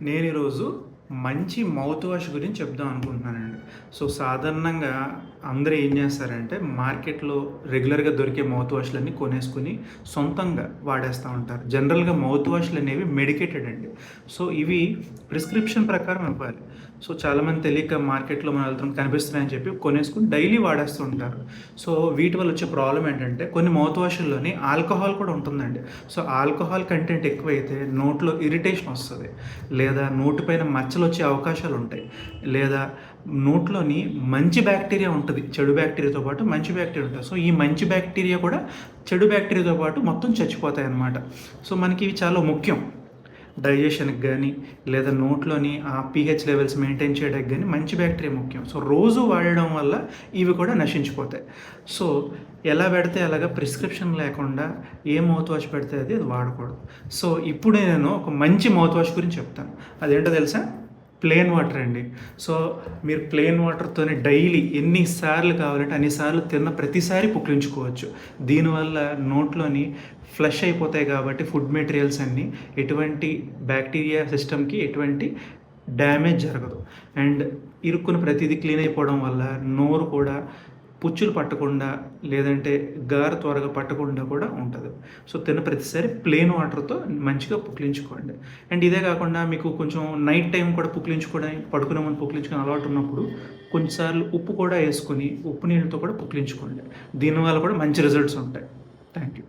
నేను ఈరోజు మంచి మౌత్ వాష్ గురించి చెప్దాం అనుకుంటున్నానండి. సో సాధారణంగా అందరూ ఏం చేస్తారంటే మార్కెట్లో రెగ్యులర్గా దొరికే మౌత్ వాష్లన్నీ కొనేసుకుని సొంతంగా వాడేస్తూ ఉంటారు. జనరల్గా మౌత్ వాష్లు అనేవి మెడికేటెడ్ అండి. సో ఇవి ప్రిస్క్రిప్షన్ ప్రకారం ఇవ్వాలి. సో చాలామంది తెలియక మార్కెట్లో మన వెళ్తాం కనిపిస్తున్నాయని చెప్పి కొనేసుకుని డైలీ వాడేస్తూ ఉంటారు. సో వీటి వల్ల వచ్చే ప్రాబ్లం ఏంటంటే కొన్ని మౌత్ వాష్ల్లోని ఆల్కహాల్ కూడా ఉంటుందండి. సో ఆల్కహాల్ కంటెంట్ ఎక్కువైతే నోట్లో ఇరిటేషన్ వస్తుంది. లేదా నోటిపైన మచ్చలు వచ్చే అవకాశాలు ఉంటాయి లేదా నోట్లోని మంచి బ్యాక్టీరియా ఉంటుంది చెడు బ్యాక్టీరియాతో పాటు మంచి బ్యాక్టీరియా ఉంటుంది. సో ఈ మంచి బ్యాక్టీరియా కూడా చెడు బ్యాక్టీరియాతో పాటు మొత్తం చచ్చిపోతాయి అన్నమాట సో మనకి ఇవి చాలా ముఖ్యం. డైజెషన్కి కానీ లేదా నోట్లోని ఆ పీహెచ్ లెవెల్స్ మెయింటైన్ చేయడానికి కానీ మంచి బ్యాక్టీరియా ముఖ్యం. సో రోజు వాడడం వల్ల ఇవి కూడా నశించిపోతాయి. సో ఎలా పెడితే అలాగా ప్రిస్క్రిప్షన్ లేకుండా ఏ మౌత్ వాష్ పెడితే అది అది వాడకూడదు. సో ఇప్పుడు నేను ఒక మంచి మౌత్ వాష్ గురించి చెప్తాను. అదేంటో తెలుసా? ప్లేన్ వాటర్ అండి. సో మీరు ప్లేన్ వాటర్తోనే డైలీ ఎన్నిసార్లు కావాలంటే అన్నిసార్లు తిన్న ప్రతిసారి పుక్లించుకోవచ్చు దీనివల్ల నోట్లోని ఫ్లష్ అయిపోతాయి కాబట్టి ఫుడ్ మెటీరియల్స్ అన్నీ ఎటువంటి బ్యాక్టీరియా సిస్టమ్కి ఎటువంటి డ్యామేజ్ జరగదు. అండ్ ఇరుక్కున్న ప్రతిదీ క్లీన్ అయిపోవడం వల్ల నోరు కూడా పుచ్చులు పట్టకుండా లేదంటే గార త్వరగా పట్టకుండా కూడా ఉంటుంది. సో తిన్న ప్రతిసారి ప్లేన్ వాటర్తో మంచిగా పుక్లించుకోండి అండ్ ఇదే కాకుండా మీకు కొంచెం నైట్ టైం కూడా పుక్లించుకోవడానికి పడుకునే ముందు పుక్లించుకుని అలవాటు ఉన్నప్పుడు కొన్నిసార్లు ఉప్పు కూడా వేసుకొని ఉప్పు నీళ్ళతో కూడా పుక్లించుకోండి దీనివల్ల కూడా మంచి రిజల్ట్స్ ఉంటాయి. Thank you